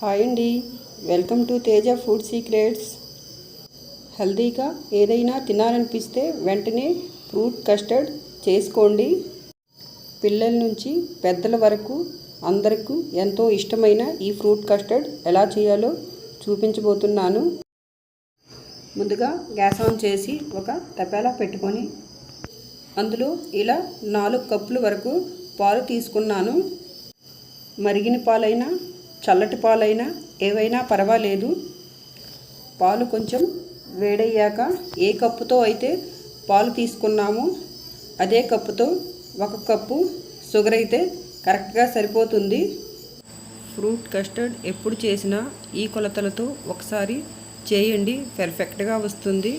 Hi అండి. Welcome to Teja food secrets. హెల్దీగా ఏదైనా తినాలనిపిస్తే వెంటనే ఫ్రూట్ కస్టర్డ్ చేసుకోండి. పిల్లల నుంచి పెద్దల వరకు అందరికీ ఎంతో ఇష్టమైన ఈ ఫ్రూట్ కస్టర్డ్ ఎలా చేయాలో చూపించబోతున్నాను. ముందుగా గ్యాస్ ఆన్ చేసి ఒక తపేలా పెట్టుకొని అందులో ఇలా నాలుగు కప్పుల వరకు పాలు తీసుకున్నాను. మరిగిన పాలైనా చల్లటి పాలైనా ఏవైనా పర్వాలేదు. పాలు కొంచెం వేడయ్యాక ఏ కప్పుతో అయితే పాలు తీసుకున్నామో అదే కప్పుతో ఒక కప్పు షుగర్ అయితే కరెక్ట్గా సరిపోతుంది. ఫ్రూట్ కస్టర్డ్ ఎప్పుడు చేసినా ఈ కొలతలతో ఒకసారి చేయండి పెర్ఫెక్ట్గా వస్తుంది.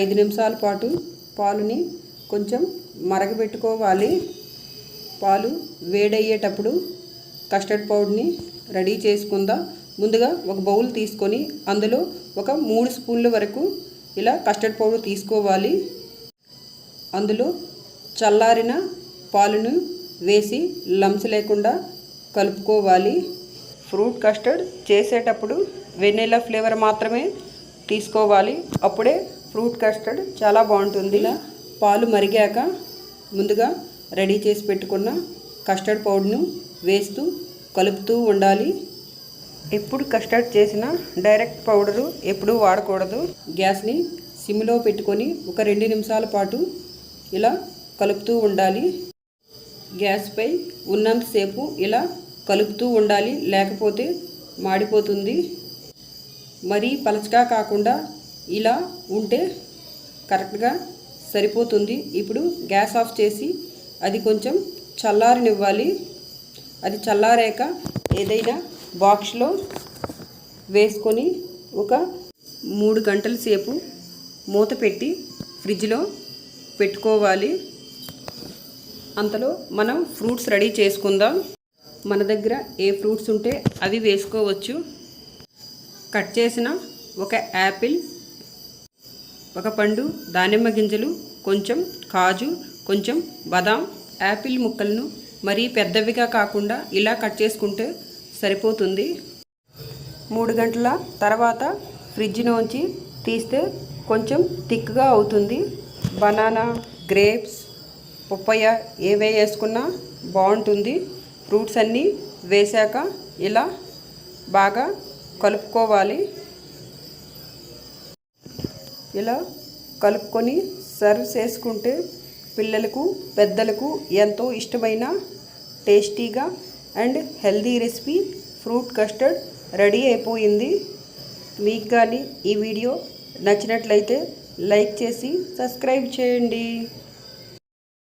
ఐదు నిమిషాల పాటు పాలుని కొంచెం మరగబెట్టుకోవాలి. పాలు వేడయ్యేటప్పుడు కస్టర్డ్ పౌడర్ని రెడీ చేసుకుందాం. ముందుగా ఒక బౌల్ తీసుకొని అందులో ఒక మూడు స్పూన్ల వరకు ఇలా కస్టర్డ్ పౌడర్ తీసుకోవాలి. అందులో చల్లారిన పాలను వేసి లంప్స్ లేకుండా కలుపుకోవాలి. ఫ్రూట్ కస్టర్డ్ చేసేటప్పుడు వెనీలా ఫ్లేవర్ మాత్రమే తీసుకోవాలి. అప్పుడే ఫ్రూట్ కస్టర్డ్ చాలా బాగుంటుంది. ఇలా పాలు మరిగాక ముందుగా రెడీ చేసి పెట్టుకున్న కస్టర్డ్ పౌడర్ను వేస్తూ కలుపుతూ ఉండాలి. ఎప్పుడు కస్టర్డ్ చేసిన డైరెక్ట్ పౌడరు ఎప్పుడూ వాడకూడదు. గ్యాస్ని సిమ్లో పెట్టుకొని ఒక రెండు నిమిషాల పాటు ఇలా కలుపుతూ ఉండాలి. గ్యాస్పై ఉన్నంతసేపు ఇలా కలుపుతూ ఉండాలి. లేకపోతే మాడిపోతుంది. మరీ పలచగా కాకుండా ఇలా ఉంటే కరెక్ట్గా సరిపోతుంది. ఇప్పుడు గ్యాస్ ఆఫ్ చేసి అది కొంచెం చల్లారనివ్వాలి. అది చల్లారాక ఏదైనా బాక్స్లో వేసుకొని ఒక మూడు గంటల సేపు మూత పెట్టి ఫ్రిడ్జ్లో పెట్టుకోవాలి. అంతలో మనం ఫ్రూట్స్ రెడీ చేసుకుందాం. మన దగ్గర ఏ ఫ్రూట్స్ ఉంటే అవి వేసుకోవచ్చు. కట్ చేసిన ఒక యాపిల్ ఒక పండు దానిమ్మ గింజలు కొంచెం కాజు కొంచెం బాదాం యాపిల్ ముక్కలను మరీ పెద్దవిగా కాకుండా ఇలా కట్ చేసుకుంటే సరిపోతుంది. మూడు గంటల తర్వాత ఫ్రిడ్జ్లోంచి తీస్తే కొంచెం థిక్గా అవుతుంది. బనానా గ్రేప్స్ పప్పయ్య ఏవే వేసుకున్నా బాగుంటుంది. ఫ్రూట్స్ అన్నీ వేశాక ఇలా బాగా కలుపుకోవాలి. ఇలా కలుపుకొని సర్వ్ చేసుకుంటే పిల్లలకు పెద్దలకు ఎంతో ఇష్టమైన టేస్టీగా and healthy recipe fruit custard ready అయిపోయింది. మీకు కానీ ఈ వీడియో నచ్చినట్లయితే లైక్ చేసి సబ్స్క్రైబ్ చేయండి.